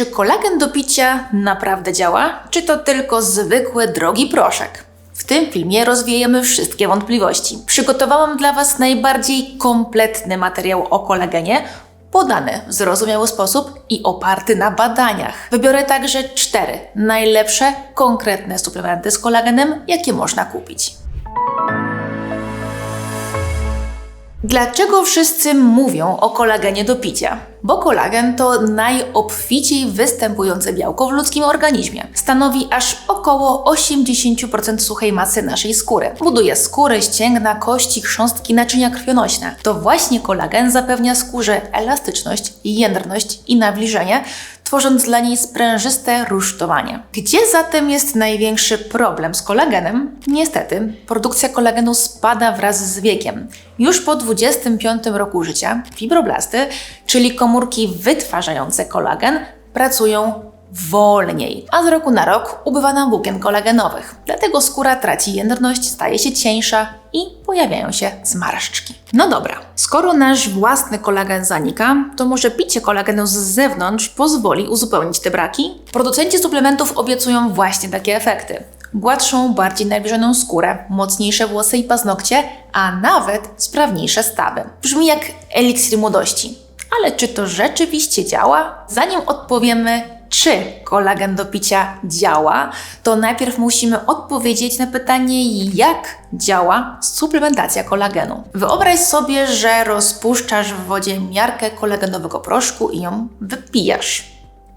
Czy kolagen do picia naprawdę działa, czy to tylko zwykły, drogi proszek? W tym filmie rozwiejemy wszystkie wątpliwości. Przygotowałam dla Was najbardziej kompletny materiał o kolagenie, podany w zrozumiały sposób i oparty na badaniach. Wybiorę także cztery najlepsze, konkretne suplementy z kolagenem, jakie można kupić. Dlaczego wszyscy mówią o kolagenie do picia? Bo kolagen to najobficiej występujące białko w ludzkim organizmie. Stanowi aż około 80% suchej masy naszej skóry. Buduje skórę, ścięgna, kości, chrząstki, naczynia krwionośne. To właśnie kolagen zapewnia skórze elastyczność, jędrność i nawilżenie, tworząc dla niej sprężyste rusztowanie. Gdzie zatem jest największy problem z kolagenem? Niestety, produkcja kolagenu spada wraz z wiekiem. Już po 25 roku życia fibroblasty, czyli komórki wytwarzające kolagen, pracują wolniej, a z roku na rok ubywa nam włókien kolagenowych. Dlatego skóra traci jędrność, staje się cieńsza i pojawiają się zmarszczki. No dobra, skoro nasz własny kolagen zanika, to może picie kolagenu z zewnątrz pozwoli uzupełnić te braki? Producenci suplementów obiecują właśnie takie efekty. Gładszą, bardziej nawilżoną skórę, mocniejsze włosy i paznokcie, a nawet sprawniejsze stawy. Brzmi jak eliksir młodości. Ale czy to rzeczywiście działa? Zanim odpowiemy, czy kolagen do picia działa, to najpierw musimy odpowiedzieć na pytanie, jak działa suplementacja kolagenu. Wyobraź sobie, że rozpuszczasz w wodzie miarkę kolagenowego proszku i ją wypijasz.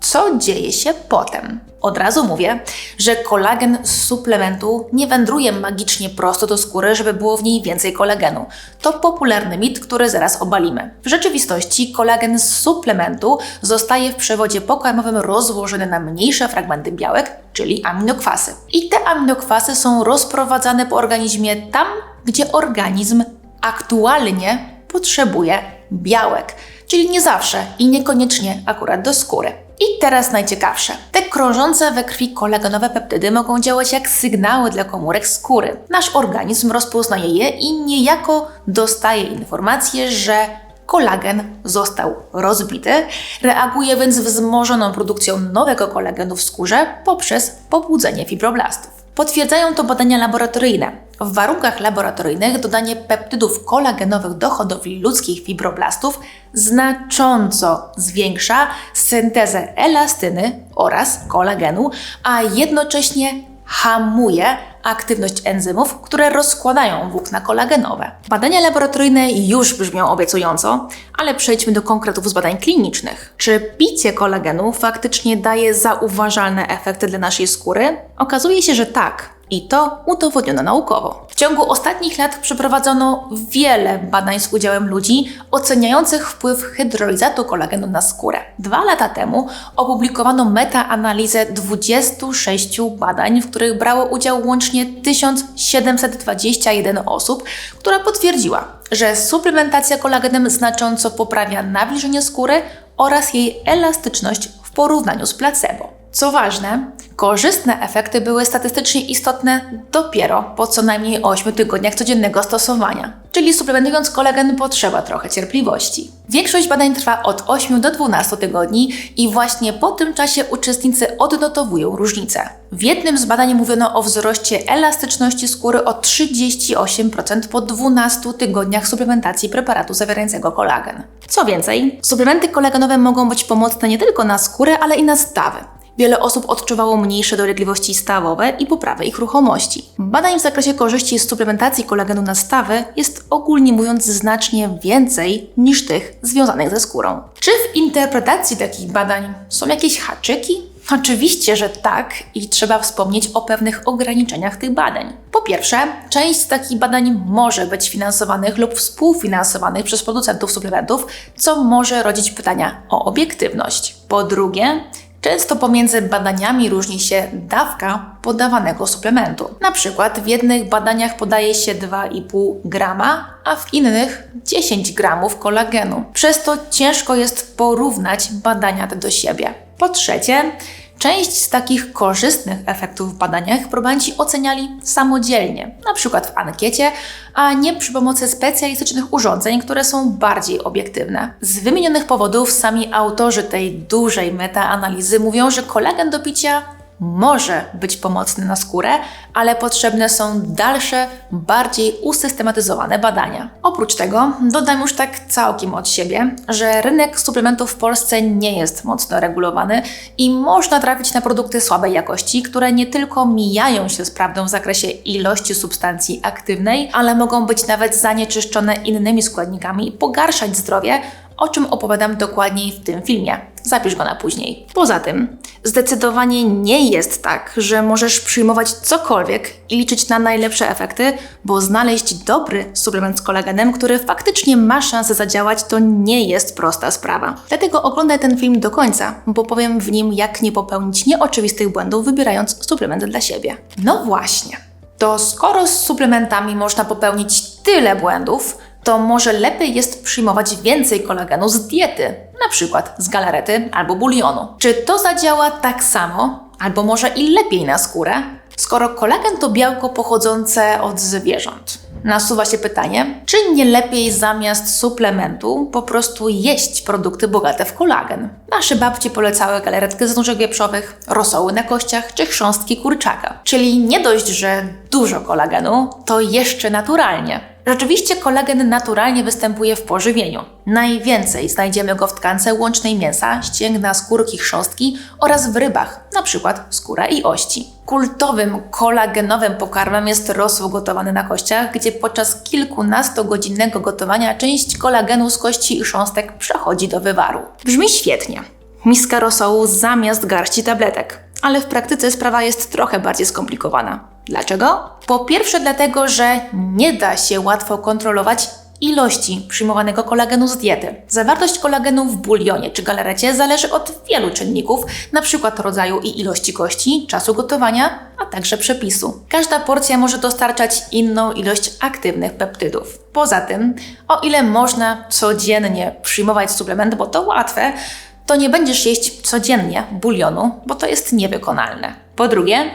Co dzieje się potem? Od razu mówię, że kolagen z suplementu nie wędruje magicznie prosto do skóry, żeby było w niej więcej kolagenu. To popularny mit, który zaraz obalimy. W rzeczywistości kolagen z suplementu zostaje w przewodzie pokarmowym rozłożony na mniejsze fragmenty białek, czyli aminokwasy. I te aminokwasy są rozprowadzane po organizmie tam, gdzie organizm aktualnie potrzebuje białek, czyli nie zawsze i niekoniecznie akurat do skóry. I teraz najciekawsze. Te krążące we krwi kolagenowe peptydy mogą działać jak sygnały dla komórek skóry. Nasz organizm rozpoznaje je i niejako dostaje informację, że kolagen został rozbity, reaguje więc wzmożoną produkcją nowego kolagenu w skórze poprzez pobudzenie fibroblastów. Potwierdzają to badania laboratoryjne. W warunkach laboratoryjnych dodanie peptydów kolagenowych do hodowli ludzkich fibroblastów znacząco zwiększa syntezę elastyny oraz kolagenu, a jednocześnie hamuje aktywność enzymów, które rozkładają włókna kolagenowe. Badania laboratoryjne już brzmią obiecująco, ale przejdźmy do konkretów z badań klinicznych. Czy picie kolagenu faktycznie daje zauważalne efekty dla naszej skóry? Okazuje się, że tak. I to udowodniono naukowo. W ciągu ostatnich lat przeprowadzono wiele badań z udziałem ludzi oceniających wpływ hydrolizatu kolagenu na skórę. Dwa lata temu opublikowano metaanalizę 26 badań, w których brało udział łącznie 1721 osób, która potwierdziła, że suplementacja kolagenem znacząco poprawia nawilżenie skóry oraz jej elastyczność w porównaniu z placebo. Co ważne, korzystne efekty były statystycznie istotne dopiero po co najmniej 8 tygodniach codziennego stosowania. Czyli suplementując kolagen potrzeba trochę cierpliwości. Większość badań trwa od 8 do 12 tygodni i właśnie po tym czasie uczestnicy odnotowują różnice. W jednym z badań mówiono o wzroście elastyczności skóry o 38% po 12 tygodniach suplementacji preparatu zawierającego kolagen. Co więcej, suplementy kolagenowe mogą być pomocne nie tylko na skórę, ale i na stawy. Wiele osób odczuwało mniejsze dolegliwości stawowe i poprawę ich ruchomości. Badań w zakresie korzyści z suplementacji kolagenu na stawy jest ogólnie mówiąc znacznie więcej niż tych związanych ze skórą. Czy w interpretacji takich badań są jakieś haczyki? Oczywiście, że tak i trzeba wspomnieć o pewnych ograniczeniach tych badań. Po pierwsze, część z takich badań może być finansowanych lub współfinansowanych przez producentów suplementów, co może rodzić pytania o obiektywność. Po drugie, Często pomiędzy badaniami różni się dawka podawanego suplementu. Na przykład w jednych badaniach podaje się 2,5 grama, a w innych 10 gramów kolagenu. Przez to ciężko jest porównać badania te do siebie. Po trzecie, Część z takich korzystnych efektów w badaniach probanci oceniali samodzielnie, na przykład w ankiecie, a nie przy pomocy specjalistycznych urządzeń, które są bardziej obiektywne. Z wymienionych powodów sami autorzy tej dużej metaanalizy mówią, że kolagen do picia może być pomocny na skórę, ale potrzebne są dalsze, bardziej usystematyzowane badania. Oprócz tego dodam już tak całkiem od siebie, że rynek suplementów w Polsce nie jest mocno regulowany i można trafić na produkty słabej jakości, które nie tylko mijają się z prawdą w zakresie ilości substancji aktywnej, ale mogą być nawet zanieczyszczone innymi składnikami i pogarszać zdrowie, o czym opowiadam dokładniej w tym filmie. Zapisz go na później. Poza tym, zdecydowanie nie jest tak, że możesz przyjmować cokolwiek i liczyć na najlepsze efekty, bo znaleźć dobry suplement z kolagenem, który faktycznie ma szansę zadziałać, to nie jest prosta sprawa. Dlatego oglądaj ten film do końca, bo powiem w nim, jak nie popełnić nieoczywistych błędów, wybierając suplement dla siebie. No właśnie. To skoro z suplementami można popełnić tyle błędów, to może lepiej jest przyjmować więcej kolagenu z diety, na przykład z galarety albo bulionu. Czy to zadziała tak samo, albo może i lepiej na skórę, skoro kolagen to białko pochodzące od zwierząt? Nasuwa się pytanie, czy nie lepiej zamiast suplementu po prostu jeść produkty bogate w kolagen? Nasze babci polecały galaretkę z nóżek wieprzowych, rosoły na kościach czy chrząstki kurczaka. Czyli nie dość, że dużo kolagenu, to jeszcze naturalnie. Rzeczywiście kolagen naturalnie występuje w pożywieniu. Najwięcej znajdziemy go w tkance łącznej mięsa, ścięgna, skórki, chrząstki oraz w rybach, np. skóra i ości. Kultowym kolagenowym pokarmem jest rosół gotowany na kościach, gdzie podczas kilkunastogodzinnego gotowania część kolagenu z kości i chrząstek przechodzi do wywaru. Brzmi świetnie. Miska rosołu zamiast garści tabletek. Ale w praktyce sprawa jest trochę bardziej skomplikowana. Dlaczego? Po pierwsze, dlatego, że nie da się łatwo kontrolować ilości przyjmowanego kolagenu z diety. Zawartość kolagenu w bulionie czy galarecie zależy od wielu czynników, np. rodzaju i ilości kości, czasu gotowania, a także przepisu. Każda porcja może dostarczać inną ilość aktywnych peptydów. Poza tym, o ile można codziennie przyjmować suplement, bo to łatwe, to nie będziesz jeść codziennie bulionu, bo to jest niewykonalne. Po drugie,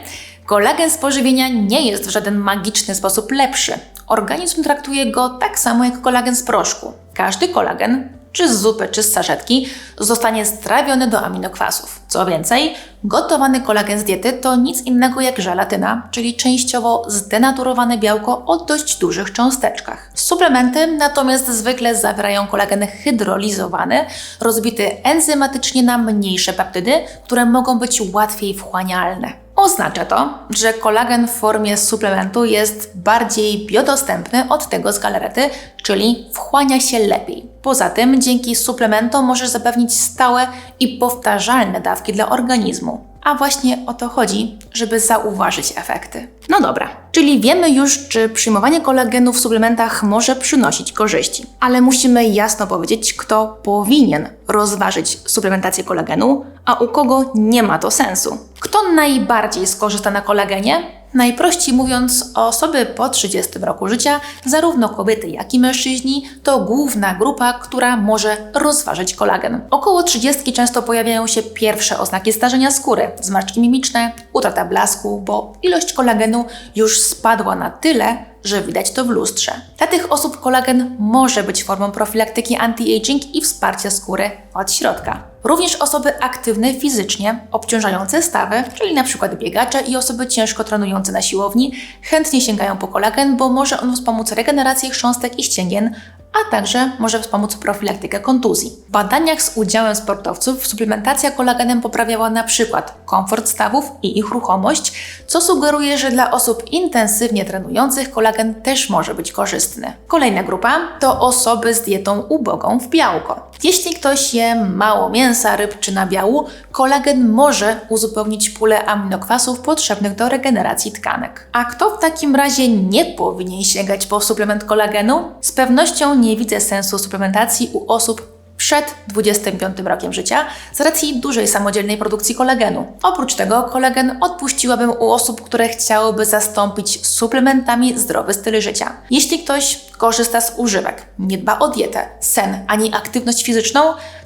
Kolagen z pożywienia nie jest w żaden magiczny sposób lepszy. Organizm traktuje go tak samo jak kolagen z proszku. Każdy kolagen, czy z zupy, czy z saszetki, zostanie strawiony do aminokwasów. Co więcej, gotowany kolagen z diety to nic innego jak żelatyna, czyli częściowo zdenaturowane białko o dość dużych cząsteczkach. Suplementy natomiast zwykle zawierają kolagen hydrolizowany, rozbity enzymatycznie na mniejsze peptydy, które mogą być łatwiej wchłanialne. Oznacza to, że kolagen w formie suplementu jest bardziej biodostępny od tego z galarety, czyli wchłania się lepiej. Poza tym, dzięki suplementom możesz zapewnić stałe i powtarzalne dawki dla organizmu. A właśnie o to chodzi, żeby zauważyć efekty. No dobra, czyli wiemy już, czy przyjmowanie kolagenu w suplementach może przynosić korzyści. Ale musimy jasno powiedzieć, kto powinien rozważyć suplementację kolagenu, a u kogo nie ma to sensu. Kto najbardziej skorzysta na kolagenie? Najprościej mówiąc, osoby po 30 roku życia, zarówno kobiety, jak i mężczyźni, to główna grupa, która może rozważyć kolagen. Około 30 często pojawiają się pierwsze oznaki starzenia skóry, zmarszczki mimiczne, utrata blasku, bo ilość kolagenu już spadła na tyle, że widać to w lustrze. Dla tych osób kolagen może być formą profilaktyki anti-aging i wsparcia skóry od środka. Również osoby aktywne fizycznie, obciążające stawy, czyli np. biegacze i osoby ciężko trenujące na siłowni, chętnie sięgają po kolagen, bo może on wspomóc regenerację chrząstek i ścięgien, a także może wspomóc profilaktykę kontuzji. W badaniach z udziałem sportowców suplementacja kolagenem poprawiała przykład komfort stawów i ich ruchomość, co sugeruje, że dla osób intensywnie trenujących kolagen też może być korzystny. Kolejna grupa to osoby z dietą ubogą w białko. Jeśli ktoś je mało mięsa, ryb czy nabiału, kolagen może uzupełnić pulę aminokwasów potrzebnych do regeneracji tkanek. A kto w takim razie nie powinien sięgać po suplement kolagenu? Z pewnością nie widzę sensu suplementacji u osób przed 25 rokiem życia z racji dużej samodzielnej produkcji kolagenu. Oprócz tego kolagen odpuściłabym u osób, które chciałyby zastąpić suplementami zdrowy styl życia. Jeśli ktoś korzysta z używek, nie dba o dietę, sen ani aktywność fizyczną,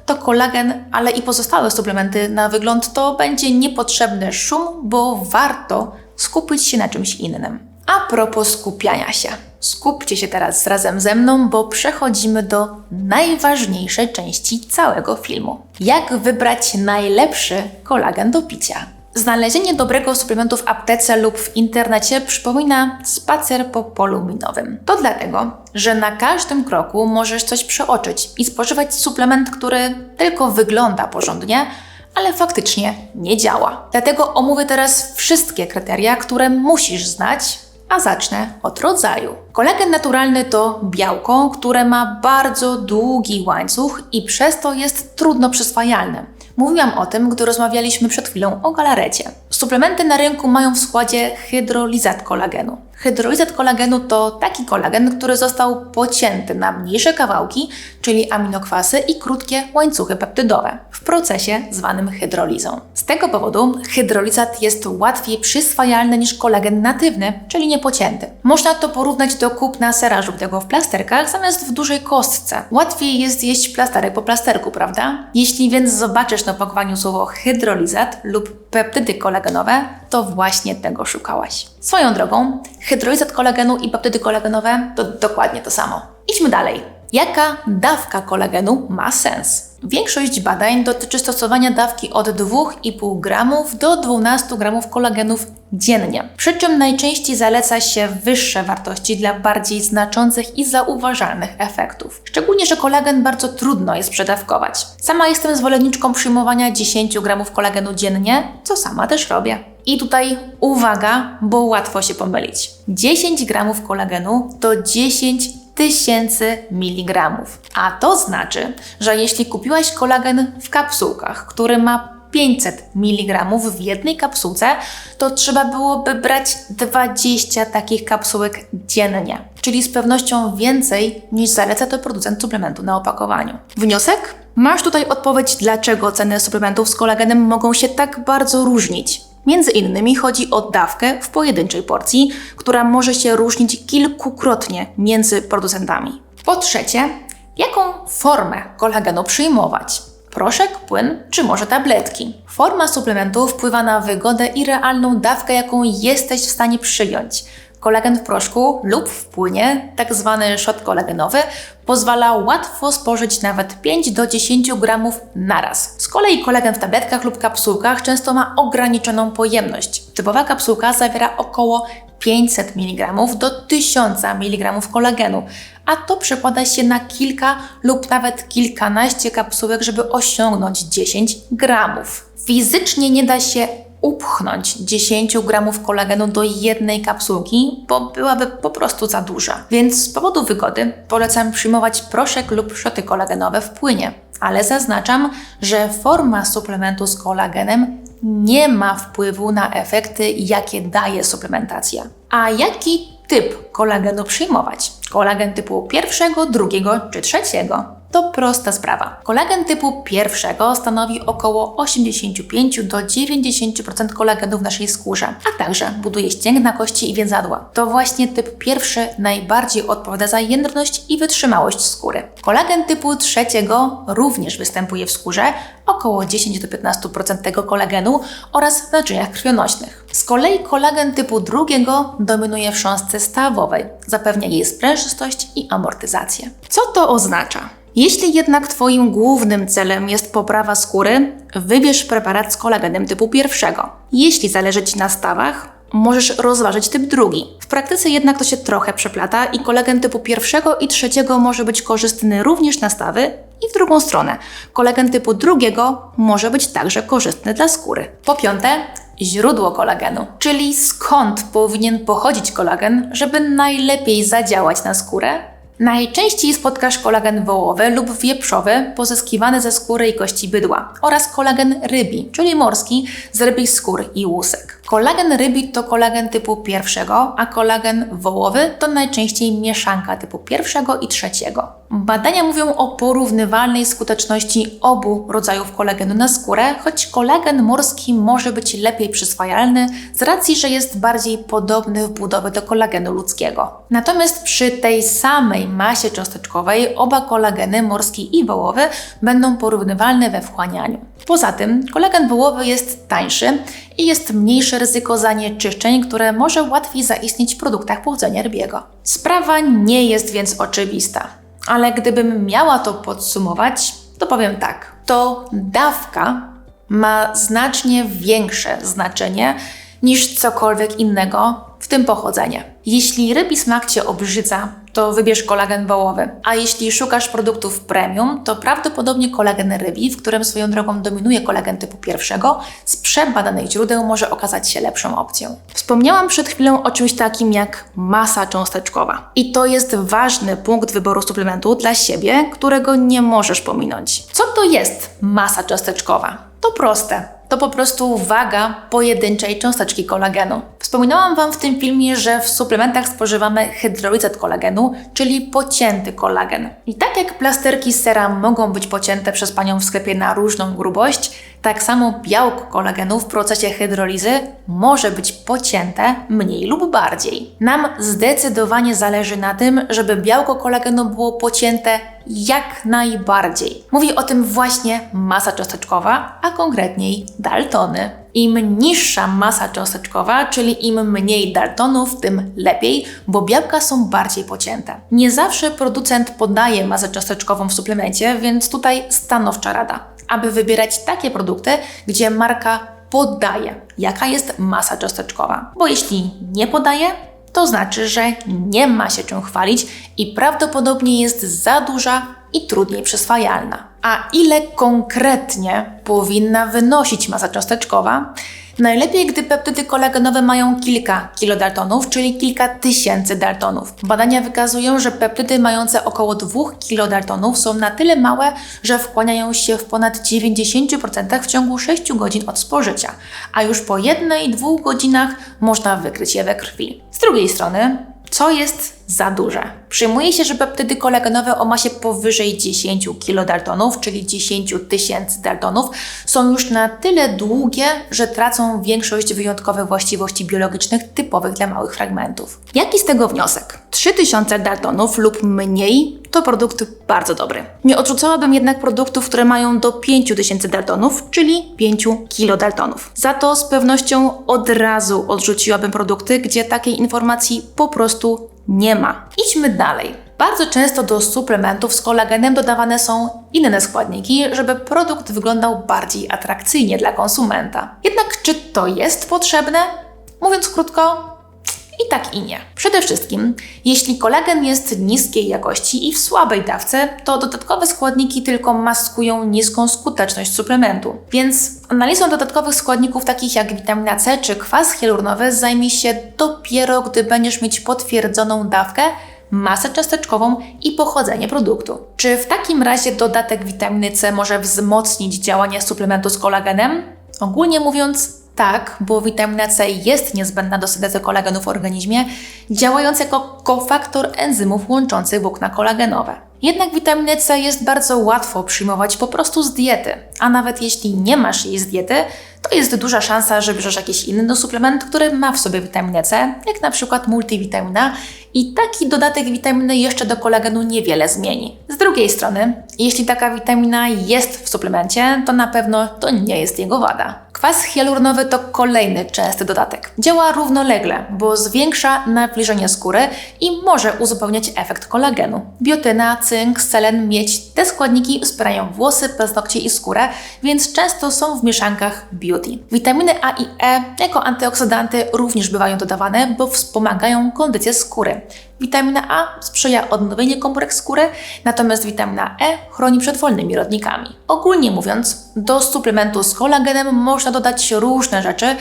to kolagen, ale i pozostałe suplementy na wygląd to będzie niepotrzebny szum, bo warto skupić się na czymś innym. A propos skupiania się. Skupcie się teraz razem ze mną, bo przechodzimy do najważniejszej części całego filmu. Jak wybrać najlepszy kolagen do picia? Znalezienie dobrego suplementu w aptece lub w internecie przypomina spacer po polu minowym. To dlatego, że na każdym kroku możesz coś przeoczyć i spożywać suplement, który tylko wygląda porządnie, ale faktycznie nie działa. Dlatego omówię teraz wszystkie kryteria, które musisz znać, a zacznę od rodzaju. Kolagen naturalny to białko, które ma bardzo długi łańcuch i przez to jest trudno przyswajalne. Mówiłam o tym, gdy rozmawialiśmy przed chwilą o galarecie. Suplementy na rynku mają w składzie hydrolizat kolagenu. Hydrolizat kolagenu to taki kolagen, który został pocięty na mniejsze kawałki, czyli aminokwasy i krótkie łańcuchy peptydowe w procesie zwanym hydrolizą. Z tego powodu hydrolizat jest łatwiej przyswajalny niż kolagen natywny, czyli niepocięty. Można to porównać do kupna serażu tego w plasterkach zamiast w dużej kostce. Łatwiej jest jeść plasterek po plasterku, prawda? Jeśli więc zobaczysz na opakowaniu słowo hydrolizat lub peptydy kolagenowe, to właśnie tego szukałaś. Swoją drogą, hydrolizat kolagenu i peptydy kolagenowe to dokładnie to samo. Idźmy dalej. Jaka dawka kolagenu ma sens? Większość badań dotyczy stosowania dawki od 2,5 gramów do 12 gramów kolagenów dziennie. Przy czym najczęściej zaleca się wyższe wartości dla bardziej znaczących i zauważalnych efektów. Szczególnie, że kolagen bardzo trudno jest przedawkować. Sama jestem zwolenniczką przyjmowania 10 gramów kolagenu dziennie, co sama też robię. I tutaj uwaga, bo łatwo się pomylić. 10 gramów kolagenu to 10 tysięcy miligramów. A to znaczy, że jeśli kupiłaś kolagen w kapsułkach, który ma 500 mg w jednej kapsułce, to trzeba byłoby brać 20 takich kapsułek dziennie, czyli z pewnością więcej niż zaleca to producent suplementu na opakowaniu. Wniosek? Masz tutaj odpowiedź, dlaczego ceny suplementów z kolagenem mogą się tak bardzo różnić. Między innymi chodzi o dawkę w pojedynczej porcji, która może się różnić kilkukrotnie między producentami. Po trzecie, jaką formę kolagenu przyjmować? Proszek, płyn czy może tabletki? Forma suplementu wpływa na wygodę i realną dawkę, jaką jesteś w stanie przyjąć. Kolagen w proszku lub w płynie, tak zwany shot kolagenowy, pozwala łatwo spożyć nawet 5 do 10 gramów naraz. Z kolei kolagen w tabletkach lub kapsułkach często ma ograniczoną pojemność. Typowa kapsułka zawiera około 500 mg do 1000 mg kolagenu, a to przekłada się na kilka lub nawet kilkanaście kapsułek, żeby osiągnąć 10 gramów. Fizycznie nie da się upchnąć 10 gramów kolagenu do jednej kapsułki, bo byłaby po prostu za duża. Więc z powodu wygody polecam przyjmować proszek lub szoty kolagenowe w płynie. Ale zaznaczam, że forma suplementu z kolagenem nie ma wpływu na efekty, jakie daje suplementacja. A jaki typ kolagenu przyjmować? Kolagen typu pierwszego, drugiego czy trzeciego? To prosta sprawa. Kolagen typu pierwszego stanowi około 85 do 90% kolagenu w naszej skórze, a także buduje ścięgna, kości i więzadła. To właśnie typ pierwszy najbardziej odpowiada za jędrność i wytrzymałość skóry. Kolagen typu trzeciego również występuje w skórze, około 10 do 15% tego kolagenu oraz w naczyniach krwionośnych. Z kolei kolagen typu drugiego dominuje w sząsce stawowej, zapewnia jej sprężystość i amortyzację. Co to oznacza? Jeśli jednak Twoim głównym celem jest poprawa skóry, wybierz preparat z kolagenem typu pierwszego. Jeśli zależy Ci na stawach, możesz rozważyć typ drugi. W praktyce jednak to się trochę przeplata i kolagen typu pierwszego i trzeciego może być korzystny również na stawy i w drugą stronę. Kolagen typu drugiego może być także korzystny dla skóry. Po piąte, źródło kolagenu, czyli skąd powinien pochodzić kolagen, żeby najlepiej zadziałać na skórę Najczęściej spotkasz kolagen wołowy lub wieprzowy pozyskiwany ze skóry i kości bydła oraz kolagen rybi, czyli morski z rybich skór i łusek. Kolagen rybi to kolagen typu pierwszego, a kolagen wołowy to najczęściej mieszanka typu pierwszego i trzeciego. Badania mówią o porównywalnej skuteczności obu rodzajów kolagenu na skórę, choć kolagen morski może być lepiej przyswajalny z racji, że jest bardziej podobny w budowie do kolagenu ludzkiego. Natomiast przy tej samej masie cząsteczkowej oba kolageny, morski i wołowy, będą porównywalne we wchłanianiu. Poza tym kolagen wołowy jest tańszy i jest mniejsze ryzyko zanieczyszczeń, które może łatwiej zaistnieć w produktach pochodzenia rybiego. Sprawa nie jest więc oczywista, ale gdybym miała to podsumować, to powiem tak. To dawka ma znacznie większe znaczenie niż cokolwiek innego, w tym pochodzenie. Jeśli rybi smak Cię obrzydza, to wybierz kolagen wołowy. A jeśli szukasz produktów premium, to prawdopodobnie kolagen rybi, w którym swoją drogą dominuje kolagen typu pierwszego, z przebadanych źródeł może okazać się lepszą opcją. Wspomniałam przed chwilą o czymś takim jak masa cząsteczkowa. I to jest ważny punkt wyboru suplementu dla siebie, którego nie możesz pominąć. Co to jest masa cząsteczkowa? To proste to po prostu waga pojedynczej cząsteczki kolagenu. Wspominałam Wam w tym filmie, że w suplementach spożywamy hydrolizat kolagenu, czyli pocięty kolagen. I tak jak plasterki sera mogą być pocięte przez Panią w sklepie na różną grubość, tak samo białko kolagenu w procesie hydrolizy może być pocięte mniej lub bardziej. Nam zdecydowanie zależy na tym, żeby białko kolagenu było pocięte jak najbardziej. Mówi o tym właśnie masa cząsteczkowa, a konkretniej daltony. Im niższa masa cząsteczkowa, czyli im mniej daltonów, tym lepiej, bo białka są bardziej pocięte. Nie zawsze producent podaje masę cząsteczkową w suplemencie, więc tutaj stanowcza rada, aby wybierać takie produkty, gdzie marka podaje, jaka jest masa cząsteczkowa. Bo jeśli nie podaje, to znaczy, że nie ma się czym chwalić i prawdopodobnie jest za duża i trudniej przyswajalna. A ile konkretnie powinna wynosić masa cząsteczkowa? Najlepiej, gdy peptydy kolagenowe mają kilka kilodaltonów, czyli kilka tysięcy daltonów. Badania wykazują, że peptydy mające około 2 kilodaltonów są na tyle małe, że wchłaniają się w ponad 90% w ciągu 6 godzin od spożycia, a już po 1-2 godzinach można wykryć je we krwi. Z drugiej strony, co jest za duże. Przyjmuje się, że peptydy kolagenowe o masie powyżej 10 kilodaltonów, czyli 10 tysięcy daltonów, są już na tyle długie, że tracą większość wyjątkowych właściwości biologicznych typowych dla małych fragmentów. Jaki z tego wniosek? 3000 daltonów lub mniej to produkt bardzo dobry. Nie odrzucałabym jednak produktów, które mają do 5000 daltonów, czyli 5 kilodaltonów. Za to z pewnością od razu odrzuciłabym produkty, gdzie takiej informacji po prostu nie ma. Idźmy dalej. Bardzo często do suplementów z kolagenem dodawane są inne składniki, żeby produkt wyglądał bardziej atrakcyjnie dla konsumenta. Jednak czy to jest potrzebne? Mówiąc krótko, i tak i nie. Przede wszystkim, jeśli kolagen jest niskiej jakości i w słabej dawce, to dodatkowe składniki tylko maskują niską skuteczność suplementu. Więc analizą dodatkowych składników takich jak witamina C czy kwas hialuronowy zajmie się dopiero, gdy będziesz mieć potwierdzoną dawkę masę cząsteczkową i pochodzenie produktu. Czy w takim razie dodatek witaminy C może wzmocnić działanie suplementu z kolagenem? Ogólnie mówiąc, tak, bo witamina C jest niezbędna do syntezy kolagenu w organizmie, działając jako kofaktor enzymów łączących włókna kolagenowe. Jednak witaminę C jest bardzo łatwo przyjmować po prostu z diety, a nawet jeśli nie masz jej z diety, to jest duża szansa, że bierzesz jakiś inny suplement, który ma w sobie witaminę C, jak na przykład multivitamina i taki dodatek witaminy jeszcze do kolagenu niewiele zmieni. Z drugiej strony, jeśli taka witamina jest w suplemencie, to na pewno to nie jest jego wada. Kwas hialuronowy to kolejny częsty dodatek. Działa równolegle, bo zwiększa nawilżenie skóry i może uzupełniać efekt kolagenu. Biotyna, cynk, selen, miedź te składniki wspierają włosy, paznokcie i skórę, więc często są w mieszankach beauty. Witaminy A i E jako antyoksydanty również bywają dodawane, bo wspomagają kondycję skóry. Witamina A sprzyja odnowieniu komórek skóry, natomiast witamina E chroni przed wolnymi rodnikami. Ogólnie mówiąc, do suplementu z kolagenem można dodać różne rzeczy,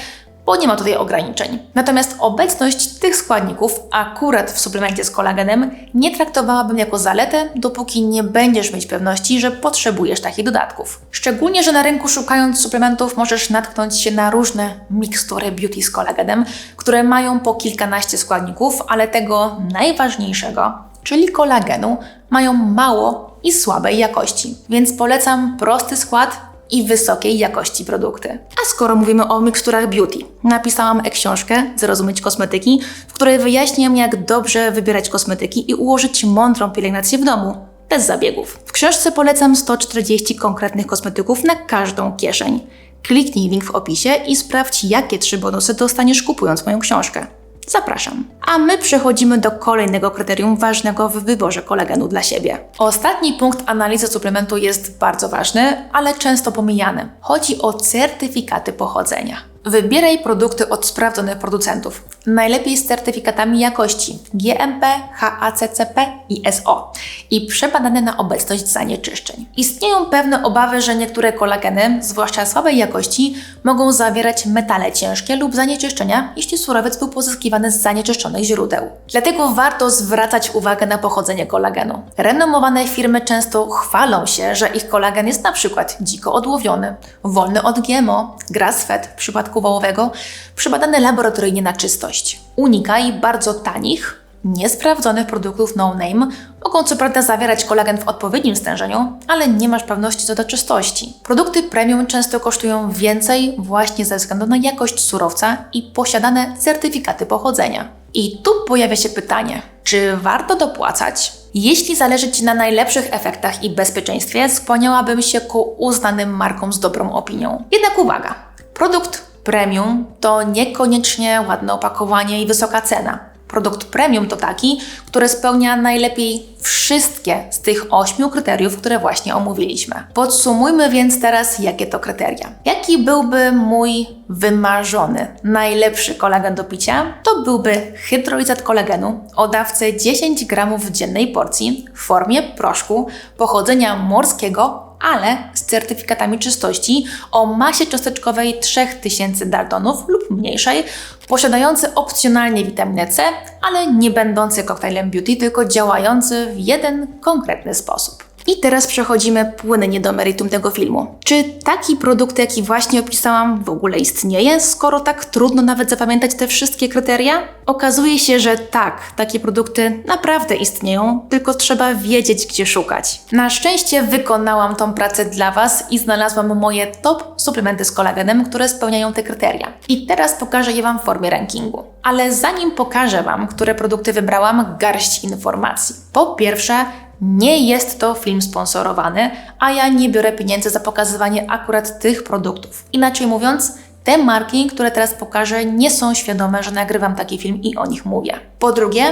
bo nie ma tutaj ograniczeń. Natomiast obecność tych składników akurat w suplemencie z kolagenem nie traktowałabym jako zaletę, dopóki nie będziesz mieć pewności, że potrzebujesz takich dodatków. Szczególnie, że na rynku szukając suplementów możesz natknąć się na różne mikstury beauty z kolagenem, które mają po kilkanaście składników, ale tego najważniejszego czyli kolagenu, mają mało i słabej jakości. Więc polecam prosty skład i wysokiej jakości produkty. A skoro mówimy o miksturach beauty, napisałam e-książkę Zrozumieć kosmetyki, w której wyjaśniam, jak dobrze wybierać kosmetyki i ułożyć mądrą pielęgnację w domu, bez zabiegów. W książce polecam 140 konkretnych kosmetyków na każdą kieszeń. Kliknij link w opisie i sprawdź, jakie trzy bonusy dostaniesz kupując moją książkę. Zapraszam. A my przechodzimy do kolejnego kryterium ważnego w wyborze kolagenu dla siebie. Ostatni punkt analizy suplementu jest bardzo ważny, ale często pomijany. Chodzi o certyfikaty pochodzenia. Wybieraj produkty od sprawdzonych producentów, najlepiej z certyfikatami jakości GMP, HACCP i SO i przebadane na obecność zanieczyszczeń. Istnieją pewne obawy, że niektóre kolageny, zwłaszcza słabej jakości, mogą zawierać metale ciężkie lub zanieczyszczenia, jeśli surowiec był pozyskiwany z zanieczyszczonych źródeł. Dlatego warto zwracać uwagę na pochodzenie kolagenu. Renomowane firmy często chwalą się, że ich kolagen jest na przykład dziko odłowiony, wolny od GMO, grass-fed w przypadku wołowego, przebadany laboratoryjnie na czystość. Unikaj bardzo tanich, niesprawdzonych produktów no-name. Mogą co prawda zawierać kolagen w odpowiednim stężeniu, ale nie masz pewności co do czystości. Produkty premium często kosztują więcej właśnie ze względu na jakość surowca i posiadane certyfikaty pochodzenia. I tu pojawia się pytanie, czy warto dopłacać? Jeśli zależy Ci na najlepszych efektach i bezpieczeństwie, skłaniałabym się ku uznanym markom z dobrą opinią. Jednak uwaga, produkt premium to niekoniecznie ładne opakowanie i wysoka cena. Produkt premium to taki, który spełnia najlepiej wszystkie z tych ośmiu kryteriów, które właśnie omówiliśmy. Podsumujmy więc teraz, jakie to kryteria. Jaki byłby mój wymarzony, najlepszy kolagen do picia? To byłby hydrolizat kolagenu o dawce 10 gramów w dziennej porcji w formie proszku pochodzenia morskiego ale z certyfikatami czystości o masie cząsteczkowej 3000 daltonów lub mniejszej, posiadający opcjonalnie witaminę C, ale nie będący koktajlem beauty, tylko działający w jeden konkretny sposób. I teraz przechodzimy płynnie do meritum tego filmu. Czy taki produkt, jaki właśnie opisałam, w ogóle istnieje, skoro tak trudno nawet zapamiętać te wszystkie kryteria? Okazuje się, że tak, takie produkty naprawdę istnieją, tylko trzeba wiedzieć, gdzie szukać. Na szczęście wykonałam tą pracę dla Was i znalazłam moje top suplementy z kolagenem, które spełniają te kryteria. I teraz pokażę je Wam w formie rankingu. Ale zanim pokażę Wam, które produkty wybrałam, garść informacji. Po pierwsze, nie jest to film sponsorowany, a ja nie biorę pieniędzy za pokazywanie akurat tych produktów. Inaczej mówiąc, te marki, które teraz pokażę, nie są świadome, że nagrywam taki film i o nich mówię. Po drugie,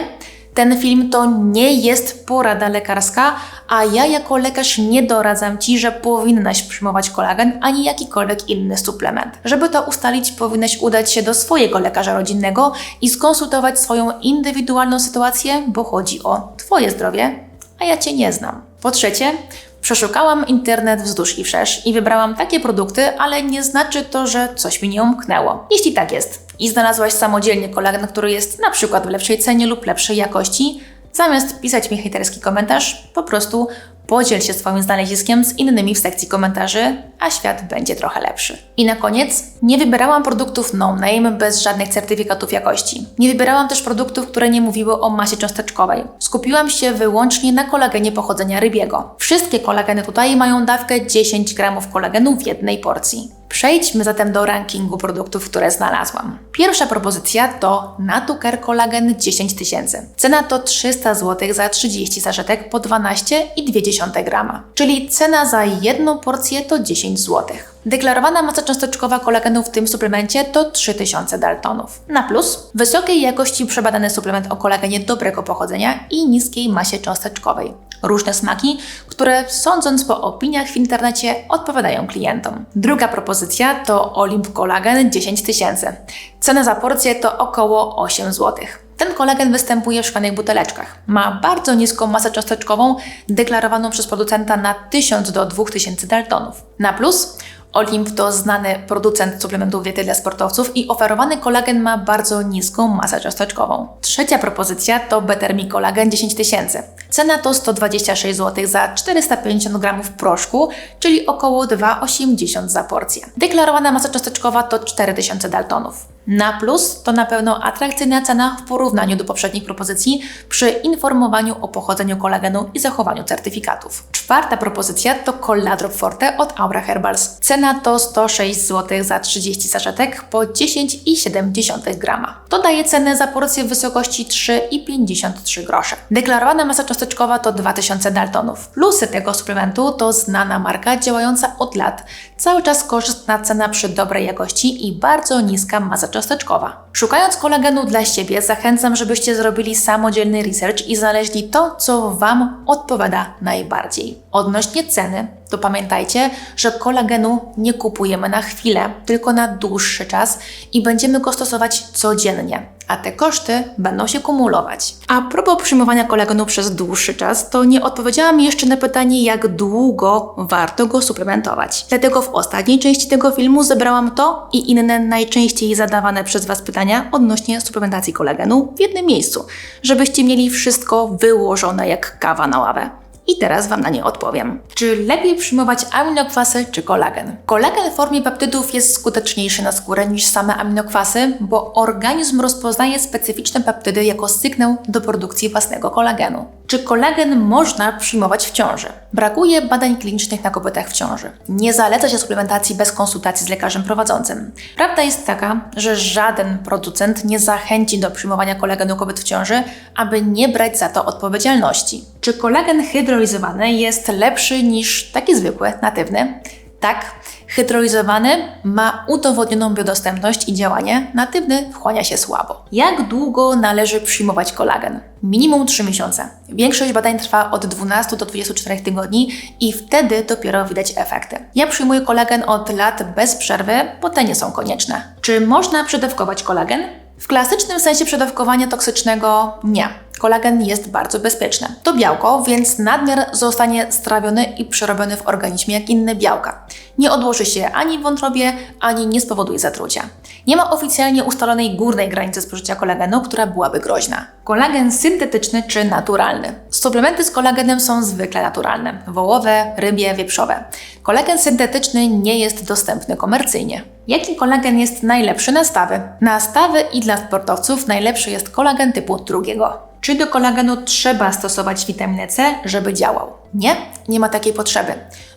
ten film to nie jest porada lekarska, a ja jako lekarz nie doradzam Ci, że powinnaś przyjmować kolagen ani jakikolwiek inny suplement. Żeby to ustalić, powinnaś udać się do swojego lekarza rodzinnego i skonsultować swoją indywidualną sytuację, bo chodzi o Twoje zdrowie, a ja Cię nie znam. Po trzecie, przeszukałam internet wzdłuż i wszerz i wybrałam takie produkty, ale nie znaczy to, że coś mi nie umknęło. Jeśli tak jest i znalazłaś samodzielnie kolagen, który jest na przykład w lepszej cenie lub lepszej jakości, zamiast pisać mi hejterski komentarz, po prostu Podziel się swoim znaleziskiem z innymi w sekcji komentarzy, a świat będzie trochę lepszy. I na koniec, nie wybierałam produktów no-name bez żadnych certyfikatów jakości. Nie wybierałam też produktów, które nie mówiły o masie cząsteczkowej. Skupiłam się wyłącznie na kolagenie pochodzenia rybiego. Wszystkie kolageny tutaj mają dawkę 10 gramów kolagenu w jednej porcji. Przejdźmy zatem do rankingu produktów, które znalazłam. Pierwsza propozycja to Natuker Kolagen 10 tysięcy. Cena to 300 zł za 30 saszetek po 12,2 grama, czyli cena za jedną porcję to 10 zł. Deklarowana masa cząsteczkowa kolagenu w tym suplemencie to 3000 daltonów. Na plus wysokiej jakości przebadany suplement o kolagenie dobrego pochodzenia i niskiej masie cząsteczkowej. Różne smaki, które sądząc po opiniach w internecie odpowiadają klientom. Druga propozycja to Olimp Kolagen 10 tysięcy. Cena za porcję to około 8 zł. Ten kolagen występuje w szklanych buteleczkach. Ma bardzo niską masę cząsteczkową, deklarowaną przez producenta na 1000 do 2000 daltonów. Na plus Olimp to znany producent suplementów diety dla sportowców i oferowany kolagen ma bardzo niską masę cząsteczkową. Trzecia propozycja to Bettermi Kolagen 10 tysięcy. Cena to 126 zł za 450 gramów proszku, czyli około 2,80 za porcję. Deklarowana masa cząsteczkowa to 4000 daltonów. Na plus to na pewno atrakcyjna cena w porównaniu do poprzednich propozycji przy informowaniu o pochodzeniu kolagenu i zachowaniu certyfikatów. Czwarta propozycja to Colladrop Forte od Aura Herbals. Cena to 106 zł za 30 saszetek po 10,7 grama. To daje cenę za porcję w wysokości 3,53 grosze. Deklarowana masa cząsteczkowa to 2000 daltonów. Plusy tego suplementu to znana marka działająca od lat, cały czas korzystna cena przy dobrej jakości i bardzo niska masa cząsteczkowa. Szukając kolagenu dla siebie, zachęcam, żebyście zrobili samodzielny research i znaleźli to, co Wam odpowiada najbardziej. Odnośnie ceny, to pamiętajcie, że kolagenu nie kupujemy na chwilę, tylko na dłuższy czas i będziemy go stosować codziennie, a te koszty będą się kumulować. A propos przyjmowania kolagenu przez dłuższy czas, to nie odpowiedziałam jeszcze na pytanie, jak długo warto go suplementować. Dlatego w ostatniej części tego filmu zebrałam to i inne najczęściej zadawane przez Was pytania odnośnie suplementacji kolagenu w jednym miejscu, żebyście mieli wszystko wyłożone jak kawa na ławę. I teraz Wam na nie odpowiem. Czy lepiej przyjmować aminokwasy czy kolagen? Kolagen w formie peptydów jest skuteczniejszy na skórę niż same aminokwasy, bo organizm rozpoznaje specyficzne peptydy jako sygnał do produkcji własnego kolagenu. Czy kolagen można przyjmować w ciąży? Brakuje badań klinicznych na kobietach w ciąży. Nie zaleca się suplementacji bez konsultacji z lekarzem prowadzącym. Prawda jest taka, że żaden producent nie zachęci do przyjmowania kolagenu kobiet w ciąży, aby nie brać za to odpowiedzialności. Czy kolagen hydrolizowany jest lepszy niż taki zwykły, natywny? Tak, hydrolizowany ma udowodnioną biodostępność i działanie, natywny wchłania się słabo. Jak długo należy przyjmować kolagen? Minimum 3 miesiące. Większość badań trwa od 12 do 24 tygodni i wtedy dopiero widać efekty. Ja przyjmuję kolagen od lat bez przerwy, bo te nie są konieczne. Czy można przedawkować kolagen? W klasycznym sensie przedawkowania toksycznego nie. Kolagen jest bardzo bezpieczny. To białko, więc nadmiar zostanie strawiony i przerobiony w organizmie jak inne białka. Nie odłoży się ani w wątrobie, ani nie spowoduje zatrucia. Nie ma oficjalnie ustalonej górnej granicy spożycia kolagenu, która byłaby groźna. Kolagen syntetyczny czy naturalny. Suplementy z kolagenem są zwykle naturalne. Wołowe, rybie, wieprzowe. Kolagen syntetyczny nie jest dostępny komercyjnie. Jaki kolagen jest najlepszy na stawy? Na stawy i dla sportowców najlepszy jest kolagen typu drugiego. Czy do kolagenu trzeba stosować witaminę C, żeby działał? Nie, nie ma takiej potrzeby.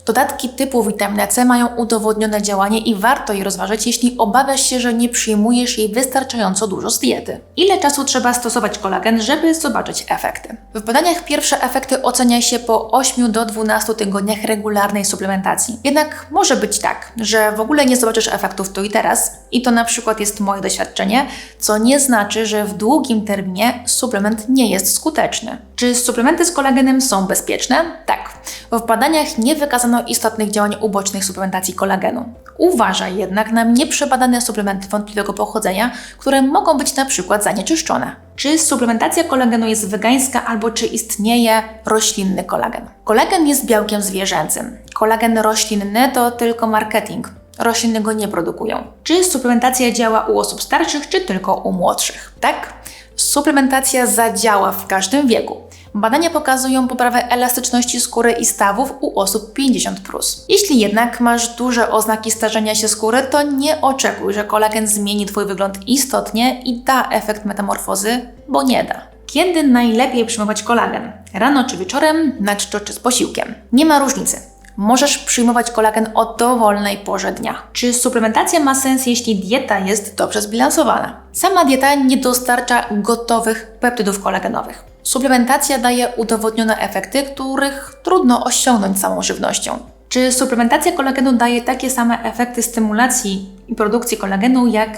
Dodatki typu witamina C mają udowodnione działanie i warto je rozważyć, jeśli obawiasz się, że nie przyjmujesz jej wystarczająco dużo z diety. Ile czasu trzeba stosować kolagen, żeby zobaczyć efekty? W badaniach pierwsze efekty ocenia się po 8 do 12 tygodniach regularnej suplementacji. Jednak może być tak, że w ogóle nie zobaczysz efektów tu i teraz i to na przykład jest moje doświadczenie, co nie znaczy, że w długim terminie suplement nie jest skuteczny. Czy suplementy z kolagenem są bezpieczne? Tak. W badaniach nie wykazano istotnych działań ubocznych suplementacji kolagenu. Uważaj jednak na nieprzebadane suplementy wątpliwego pochodzenia, które mogą być na przykład zanieczyszczone. Czy suplementacja kolagenu jest wegańska albo czy istnieje roślinny kolagen? Kolagen jest białkiem zwierzęcym. Kolagen roślinny to tylko marketing. Rośliny go nie produkują. Czy suplementacja działa u osób starszych, czy tylko u młodszych? Tak? Suplementacja zadziała w każdym wieku. Badania pokazują poprawę elastyczności skóry i stawów u osób 50+. Jeśli jednak masz duże oznaki starzenia się skóry, to nie oczekuj, że kolagen zmieni Twój wygląd istotnie i da efekt metamorfozy, bo nie da. Kiedy najlepiej przyjmować kolagen? Rano czy wieczorem, na czczo czy z posiłkiem? Nie ma różnicy. Możesz przyjmować kolagen o dowolnej porze dnia. Czy suplementacja ma sens, jeśli dieta jest dobrze zbilansowana? Sama dieta nie dostarcza gotowych peptydów kolagenowych. Suplementacja daje udowodnione efekty, których trudno osiągnąć samą żywnością. Czy suplementacja kolagenu daje takie same efekty stymulacji i produkcji kolagenu jak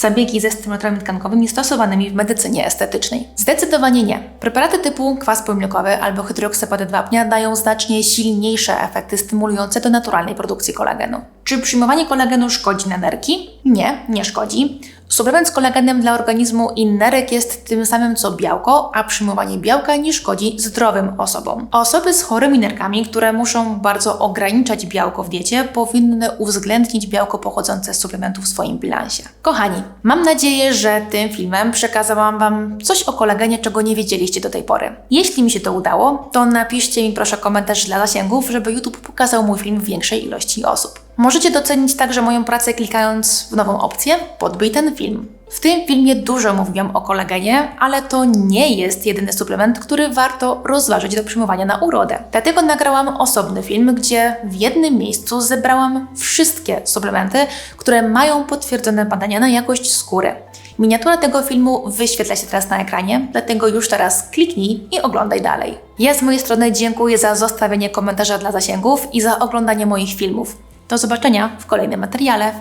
zabiegi ze stymulatorami tkankowymi stosowanymi w medycynie estetycznej? Zdecydowanie nie. Preparaty typu kwas pomyłkowy albo hydroksyapatyd wapnia dają znacznie silniejsze efekty stymulujące do naturalnej produkcji kolagenu. Czy przyjmowanie kolagenu szkodzi nerki? Nie, nie szkodzi. Suplement z kolagenem dla organizmu innerek jest tym samym co białko, a przyjmowanie białka nie szkodzi zdrowym osobom. Osoby z chorymi nerkami, które muszą bardzo ograniczać białko w diecie, powinny uwzględnić białko pochodzące z suplementu w swoim bilansie. Kochani, mam nadzieję, że tym filmem przekazałam Wam coś o kolagenie, czego nie wiedzieliście do tej pory. Jeśli mi się to udało, to napiszcie mi proszę komentarz dla zasięgów, żeby YouTube pokazał mój film większej ilości osób. Możecie docenić także moją pracę klikając w nową opcję Podbij ten film. W tym filmie dużo mówiłam o kolagenie, ale to nie jest jedyny suplement, który warto rozważyć do przyjmowania na urodę. Dlatego nagrałam osobny film, gdzie w jednym miejscu zebrałam wszystkie suplementy, które mają potwierdzone badania na jakość skóry. Miniatura tego filmu wyświetla się teraz na ekranie, dlatego już teraz kliknij i oglądaj dalej. Ja z mojej strony dziękuję za zostawienie komentarza dla zasięgów i za oglądanie moich filmów. Do zobaczenia w kolejnym materiale.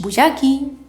Buziaki!